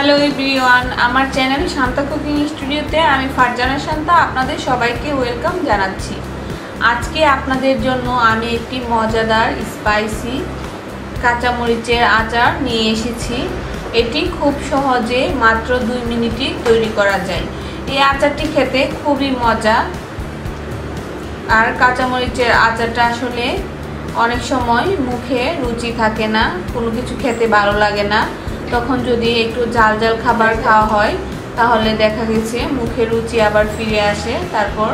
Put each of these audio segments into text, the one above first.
Hello everyone, আমার channel Shanta cooking স্টুডিওতে আমি ফারজানা শান্তা আপনাদের সবাইকে ওয়েলকাম জানাচ্ছি। আজকে আপনাদের জন্য আমি একটি মজাদার স্পাইসি কাঁচামরিচের আচার নিয়ে এসেছি। এটি খুব সহজে মাত্র দুই মিনিটই তৈরি করা যায়। এই আচারটি খেতে খুবই মজা। আর কাঁচামরিচের আচারটা আসলে অনেক সময় মুখে রুচি থাকে না, কোনো কিছু খেতে ভালো লাগে না। তখন যদি একটু জাল জাল খাবার খাওয়া হয়, তাহলে দেখা গেছে মুখে রুচি আবার ফিরে আসে, তারপর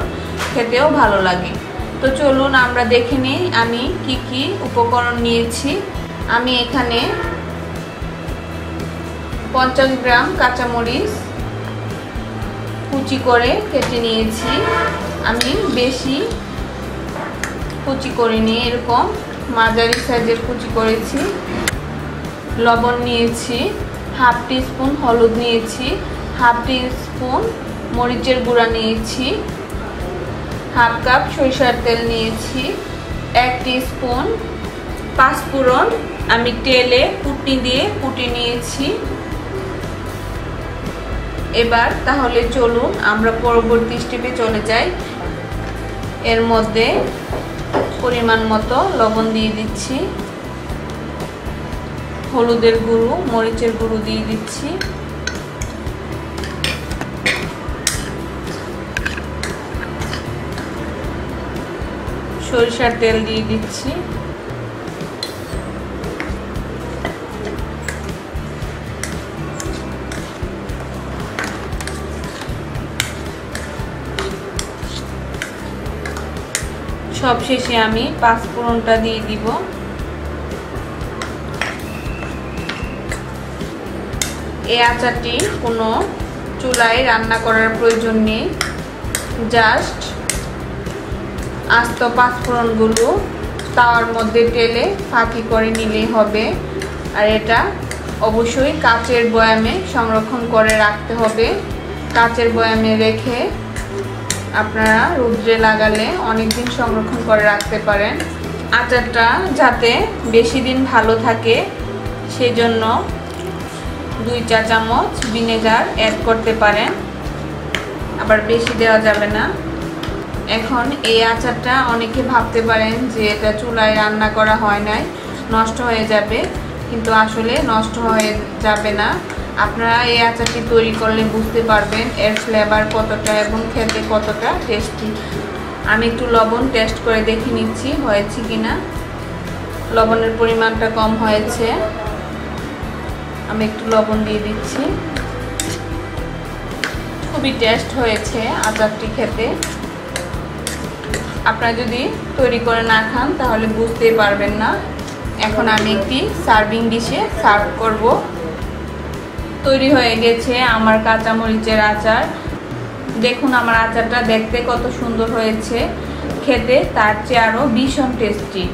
খেতেও ভালো লাগে। তো চলুন আমরা দেখে নিই আমি কি কি উপকরণ নিয়েছি। আমি এখানে পঞ্চাশ গ্রাম কাঁচামরিচ কুচি করে কেটে নিয়েছি। আমি বেশি কুচি করিনি, এরকম মাঝারি সাইজের কুচি করেছি। লবণ নিয়েছি, হাফ টি স্পুন হলুদ নিয়েছি, হাফ টি স্পুন মরিচের গুঁড়া নিয়েছি, হাফ কাপ সরিষার তেল নিয়েছি, এক টি স্পুন পাঁচফোড়ন আমি তেলে কুটনি দিয়ে কুটি নিয়েছি। এবার তাহলে চলুন আমরা পরবর্তী স্টেপে চলে যাই। এর মধ্যে পরিমাণ মতো লবণ দিয়ে দিচ্ছি। হলুদের গুঁড়ো, মরিচের গুঁড়ো দিয়ে দিচ্ছি। সরিষার তেল দিয়ে দিচ্ছি। সব শেষে আমি পাঁচফোড়নটা দিয়ে দিব। এই আচারটি কোনো চুলায় রান্না করার প্রয়োজন নেই। জাস্ট আস্ত পাঁচফোড়নগুলো তাওয়ার মধ্যে টেলে ফাঁকি করে নিলেই হবে। আর এটা অবশ্যই কাচের বয়ামে সংরক্ষণ করে রাখতে হবে। কাচের বয়ামে রেখে আপনারা রুদ্রে লাগালে অনেক দিন সংরক্ষণ করে রাখতে পারেন। আচারটা যাতে বেশি দিন ভালো থাকে সেই জন্য দুই চা চামচ ভিনেগার অ্যাড করতে পারেন। আবার বেশি দেওয়া যাবে না। এখন এই আচারটা অনেকে ভাবতে পারেন যে এটা চুলায় রান্না করা হয় নাই, নষ্ট হয়ে যাবে। কিন্তু আসলে নষ্ট হয়ে যাবে না। আপনারা এই আচারটি তৈরি করলে বুঝতে পারবেন এর ফ্লেভার কতটা এবং খেতে কতটা টেস্টি আমি একটু লবণ টেস্ট করে দেখে নিচ্ছি, হয়েছে কি না লবণের পরিমাণটা কম হয়েছে। আমি একটু লবণ দিয়ে দিচ্ছি। খুবই টেস্ট হয়েছে আচারটি খেতে। আপনারা যদি তৈরি করে না খান, তাহলে বুঝতেই পারবেন না। এখন আমি একটি সার্ভিং ডিশে সার্ভ করব। তৈরি হয়ে গেছে আমার কাঁচামরিচের আচার। দেখুন আমার আচারটা দেখতে কত সুন্দর হয়েছে। খেতে তার চেয়ে আরও ভীষণ টেস্টি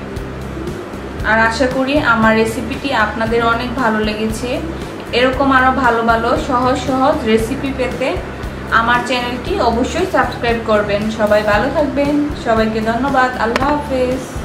আর আশা করি আমার রেসিপিটি আপনাদের অনেক ভালো লেগেছে। এরকম আরও ভালো ভালো সহজ সহজ রেসিপি পেতে আমার চ্যানেলটি অবশ্যই সাবস্ক্রাইব করবেন। সবাই ভালো থাকবেন। সবাইকে ধন্যবাদ। আল্লাহ হাফেজ।